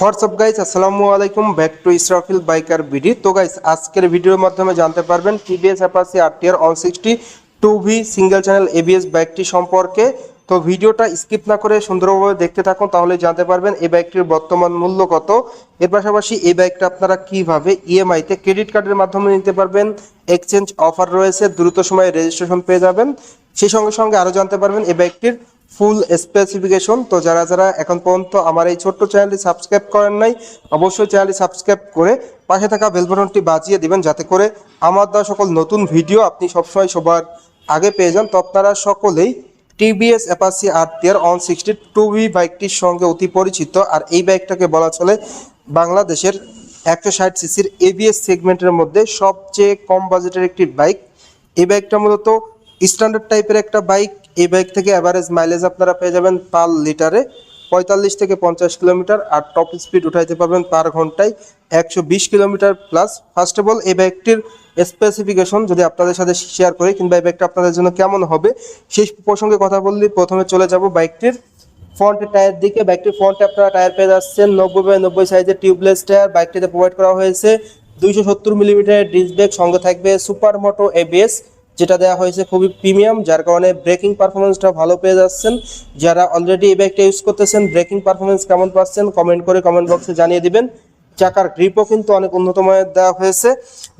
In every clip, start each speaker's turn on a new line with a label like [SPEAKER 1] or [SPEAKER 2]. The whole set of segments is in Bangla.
[SPEAKER 1] হোয়াটসঅ্যাপ গাইস আসসালামু আলাইকুম back to Israfil biker BD তো গাইস আজকের ভিডিওর মাধ্যমে জানতে পারবেন TVS Apache RTR one sixty two V single channel ABS বাইকটি সম্পর্কে। তো ভিডিওটা স্কিপ না করে সুন্দরভাবে দেখতে থাকুন, তাহলে জানতে পারবেন এই বাইকটির বর্তমান মূল্য কত। এর পাশাপাশি এই বাইকটা আপনারা কীভাবে ইএমআইতে ক্রেডিট কার্ডের মাধ্যমে নিতে পারবেন এক্সচেঞ্জ অফার রয়েছে, দ্রুত সময়ে রেজিস্ট্রেশন পেয়ে যাবেন। সেই সঙ্গে সঙ্গে আরও জানতে পারবেন এই বাইকটির ফুল স্পেসিফিকেশন তো যারা যারা এখন পর্যন্ত আমার এই ছোট্ট চ্যানেলটি সাবস্ক্রাইব করেন নাই, অবশ্যই চ্যানেলটি সাবস্ক্রাইব করে পাশে থাকা বেল বাটনটি বাজিয়ে দিবেন, যাতে করে আমার দেওয়া সকল নতুন ভিডিও আপনি সবসময় সবার আগে পেয়ে যান। তো আপনারা সকলেই TVS Apache R T R one sixty two V বাইকটির সঙ্গে অতি পরিচিত। আর এই বাইকটাকে বলা চলে বাংলাদেশের একশো ষাট সিসির এবিএস সেগমেন্টের মধ্যে সবচেয়ে কম বাজেটের একটি বাইক এই বাইকটা মূলত স্ট্যান্ডার্ড টাইপের একটা বাইক এই বাইক থেকে অ্যাভারেজ মাইলেজ আপনারা পেয়ে যাবেন পার লিটারে পঁয়তাল্লিশ থেকে পঞ্চাশ কিলোমিটার আর টপ স্পিড উঠাইতে পারবেন পার ঘন্টায় একশো বিশ kilometre plus first of all এই বাইকটির স্পেসিফিকেশন যদি আপনাদের সাথে শেয়ার করি কিংবা এই বাইকটা আপনাদের জন্য কেমন হবে, সেই প্রসঙ্গে কথা বললে। প্রথমে চলে যাব বাইকটির ফ্রন্ট টায়ার দিকে। বাইকটির ফ্রন্টে আপনারা টায়ার পেয়ে যাচ্ছেন নব্বই বাই নব্বই সাইজের টিউবলেস টায়ার বাইকটিতে প্রোভাইড করা হয়েছে দুইশো সত্তর মিলিমিটারের ডিস্ক ব্রেক সঙ্গে থাকবে সুপার মোটো এবিএস যেটা দেওয়া হয়েছে খুবই প্রিমিয়াম, যার কারণে ব্রেকিং পারফরমেন্সটা ভালো পেয়ে যাচ্ছেন। যারা অলরেডি এই বাইকটা ইউজ করতেছেন, ব্রেকিং পারফরমেন্স কেমন পাচ্ছেন কমেন্ট করে কমেন্ট বক্সে জানিয়ে দিবেন। চাকার গ্রিপও কিন্তু অনেক উন্নত মানের দেওয়া হয়েছে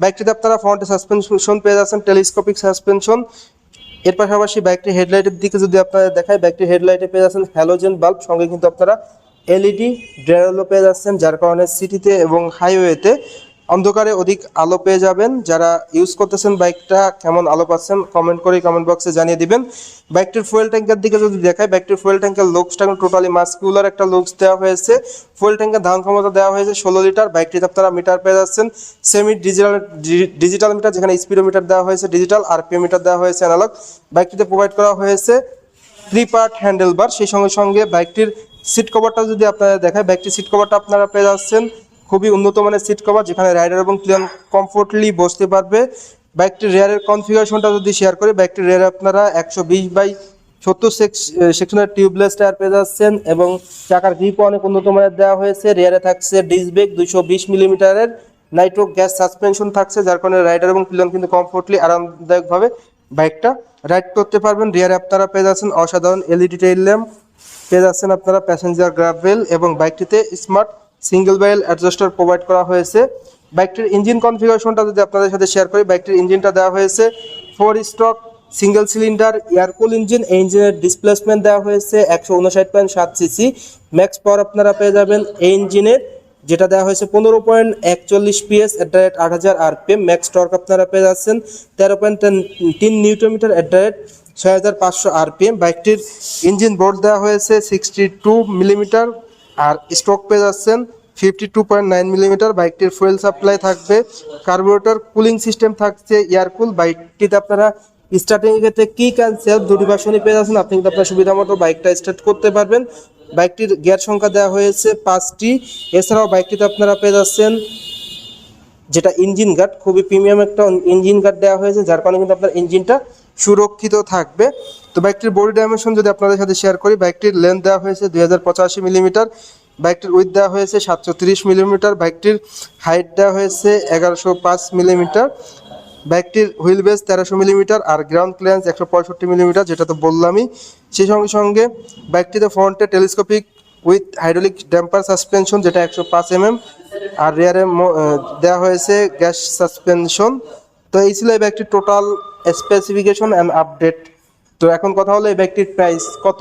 [SPEAKER 1] বাইকটিতে আপনারা ফ্রন্টে সাসপেনশন পেয়ে যাচ্ছেন টেলিস্কোপিক সাসপেনশন এর পাশাপাশি বাইকটির হেডলাইটের দিকে যদি আপনারা দেখায় বাইকটির হেডলাইটে পেয়ে যাচ্ছেন হ্যালোজেন বাল্ব সঙ্গে কিন্তু আপনারা এলইডি ড্রেলও পেয়ে যাচ্ছেন, যার কারণে সিটিতে এবং হাইওয়েতে অন্ধকারে অধিক আলো পেয়ে যাবেন। যারা ইউজ করতেছেন বাইকটা কেমন আলো পাচ্ছেন কমেন্ট করে কমেন্ট বক্সে জানিয়ে দিবেন। বাইকটির ফুয়েল ট্যাঙ্কের দিকে যদি দেখায় বাইকটির ফুয়েল ট্যাঙ্কের লুকসটা টোটালি মাস্কুলার একটা লুকস দেওয়া হয়েছে। ফুয়েল ট্যাঙ্কের ধারণ ক্ষমতা দেওয়া হয়েছে ষোলো লিটার বাইকটিতে আপনারা মিটার পেয়ে যাচ্ছেন। সেমি ডিজিটাল ডিজিটাল মিটার যেখানে স্পিডোমিটার দেওয়া হয়েছে ডিজিটাল আর মিটার দেওয়া হয়েছে অ্যানালগ বাইকটিতে প্রোভাইড করা হয়েছে থ্রি পার্ট হ্যান্ডেল বার সেই সঙ্গে সঙ্গে বাইকটির সিট কভারটা যদি আপনারা দেখায় বাইকটির সিট কভারটা আপনারা পেয়ে যাচ্ছেন। খুবই উন্নত মানের সিট কভার যেখানে রাইডার এবং প্লেয়ার কমফোর্টলি বসতে পারবে। বাইকটির রেয়ারের কনফিগারেশনটা যদি শেয়ার করি বাইকটির রেয়ারে আপনারা একশো বিশ বাই সত্তর সেকশনের টিউবলেস টায়ার পেয়ে যাচ্ছেন এবং চাকার গ্রিপও অনেক উন্নত মানের দেওয়া হয়েছে। রেয়ারে থাকছে ডিস্ক ব্রেক দুইশো বিশ মিলিমিটারের। নাইট্রো গ্যাস সাসপেনশন থাকছে, যার কারণে রাইডার এবং প্লেয়ার কিন্তু কমফোর্টলি আরামদায়কভাবে বাইকটা রাইড করতে পারবেন। রিয়ারে আপনারা পেয়ে যাচ্ছেন অসাধারণ এলইডি টেইল ল্যাম্প পেয়ে যাচ্ছেন আপনারা প্যাসেঞ্জার গ্রাভেল এবং বাইকটিতে smart single barrel adjuster provide করা হয়েছে। বাইকটির ইঞ্জিন কনফিগারেশনটা যদি আপনাদের সাথে শেয়ার করি, বাইকটির ইঞ্জিনটা দেওয়া হয়েছে। Four stroke single cylinder air cool engine এই ইঞ্জিনের ডিসপ্লেসমেন্ট দেওয়া হয়েছে একশো উনষাট পয়েন্ট সাত সিসি ম্যাক্স পাওয়ার আপনারা পেয়ে যাবেন এই ইঞ্জিনের যেটা দেওয়া হয়েছে পনেরো পয়েন্ট একচল্লিশ পিএস অ্যাট দ্য রেট আট হাজার আর আরপিএম। ম্যাক্স টর্ক আপনারা পেয়ে যাচ্ছেন তেরো পয়েন্ট তিন নিউটোমিটার অ্যাট দ্য রেট ছয় হাজার পাঁচশো আর আরপিএম। বাইকটির ইঞ্জিন বোর্ড দেওয়া হয়েছে সিক্সটি টু মিলিমিটার আর স্টক পেয়ে যাচ্ছেন fifty two point nine millimeter বাইকটির ফুয়েল সাপ্লাই থাকবে। কার্বোরেটর কুলিং সিস্টেম থাকছে এয়ারকুল বাইকটিতে আপনারা স্টার্টিং এর ক্ষেত্রে কি ক্যান্সেল দুটি ভার্সনই পেয়ে যাচ্ছেন। আপনি কিন্তু আপনার সুবিধা মতো বাইকটা স্টার্ট করতে পারবেন। বাইকটির গিয়ার সংখ্যা দেওয়া হয়েছে পাঁচটি। এছাড়াও বাইকটিতে আপনারা পেয়ে যাচ্ছেন যেটা ইঞ্জিন গার্ড খুবই প্রিমিয়াম একটা ইঞ্জিন গার্ড দেওয়া হয়েছে। যার কারণে কিন্তু আপনার ইঞ্জিনটা সুরক্ষিত থাকবে। তো বাইকটির বডি ডাইমেনশন যদি আপনাদের সাথে শেয়ার করি বাইকটির লেন্থ দেওয়া হয়েছে দুই হাজার পঁচাশি মিলিমিটার বাইকটির উইথ দেওয়া হয়েছে সাতশো মিলিমিটার বাইকটির হাইট দেওয়া হয়েছে এগারোশো মিলিমিটার বাইকটির হুইল বেস তেরোশো মিলিমিটার আর গ্রাউন্ড ক্লিয়ারেন্স একশো পঁয়ষট্টি মিলিমিটার যেটা তো বললামই। সেই সঙ্গে সঙ্গে বাইকটিতে ফ্রন্টে telescopic with hydraulic damper suspension যেটা একশো পাঁচ এমএম আর রেয়ারে দেওয়া হয়েছে গ্যাস সাসপেনশন তো এই ছিল এই বাইকটির টোটাল স্পেসিফিকেশন অ্যান্ড আপডেট তো এখন কথা হলো, এই ব্যাগটির প্রাইস কত?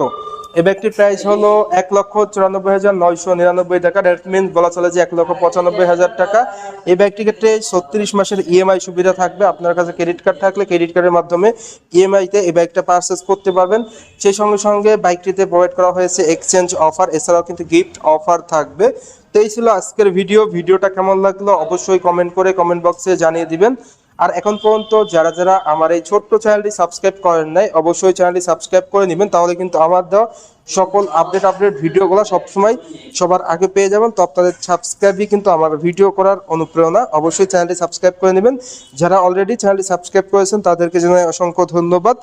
[SPEAKER 1] এই ব্যাগটির প্রাইস হলো এক লক্ষ চুরানব্বই হাজার নয়শো নিরানব্বই টাকা। দ্যাট বলা চলে যে এক লক্ষ পঁচানব্বই হাজার টাকা। এই বাইকটির ক্ষেত্রে ছত্রিশ মাসের ইএমআই সুবিধা থাকবে। আপনার কাছে ক্রেডিট কার্ড থাকলে ক্রেডিট কার্ডের মাধ্যমে ইএমআইতে এই ব্যাগটা পারচেস করতে পারবেন। সেই সঙ্গে সঙ্গে বাইকটিতে প্রোভাইড করা হয়েছে এক্সচেঞ্জ অফার এছাড়াও কিন্তু গিফট অফার থাকবে। তো এই ছিল আজকের ভিডিও ভিডিওটা কেমন লাগল? অবশ্যই কমেন্ট করে কমেন্ট বক্সে জানিয়ে দিবেন। আর এখন পর্যন্ত যারা যারা আমার এই ছোট্ট চ্যানেলটি সাবস্ক্রাইব করেন নাই, অবশ্যই চ্যানেলটি সাবস্ক্রাইব করে নেবেন, তাহলে কিন্তু আমার দেওয়া সকল আপডেট আপডেট ভিডিওগুলো সবসময় সবার আগে পেয়ে যাবেন। তো আপনাদের সাবস্ক্রাইবই কিন্তু আমার ভিডিও করার অনুপ্রেরণা। অবশ্যই চ্যানেলটি সাবস্ক্রাইব করে নেবেন। যারা অলরেডি চ্যানেলটি সাবস্ক্রাইব করেছেন, তাদেরকে জানাই অসংখ্য ধন্যবাদ।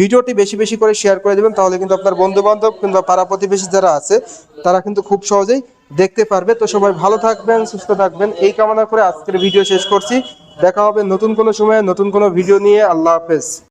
[SPEAKER 1] ভিডিওটি বেশি বেশি করে শেয়ার করে দেবেন, তাহলে কিন্তু আপনার বন্ধু বান্ধব কিংবা পাড়া প্রতিবেশী যারা আছে, তারা কিন্তু খুব সহজেই দেখতে পারবে। তো সবাই ভালো থাকবেন, সুস্থ থাকবেন। এই কামনা করে আজকের ভিডিও শেষ করছি। দেখা হবে নতুন কোনো সময়ে নতুন কোনো ভিডিও নিয়ে। আল্লাহ হাফেজ।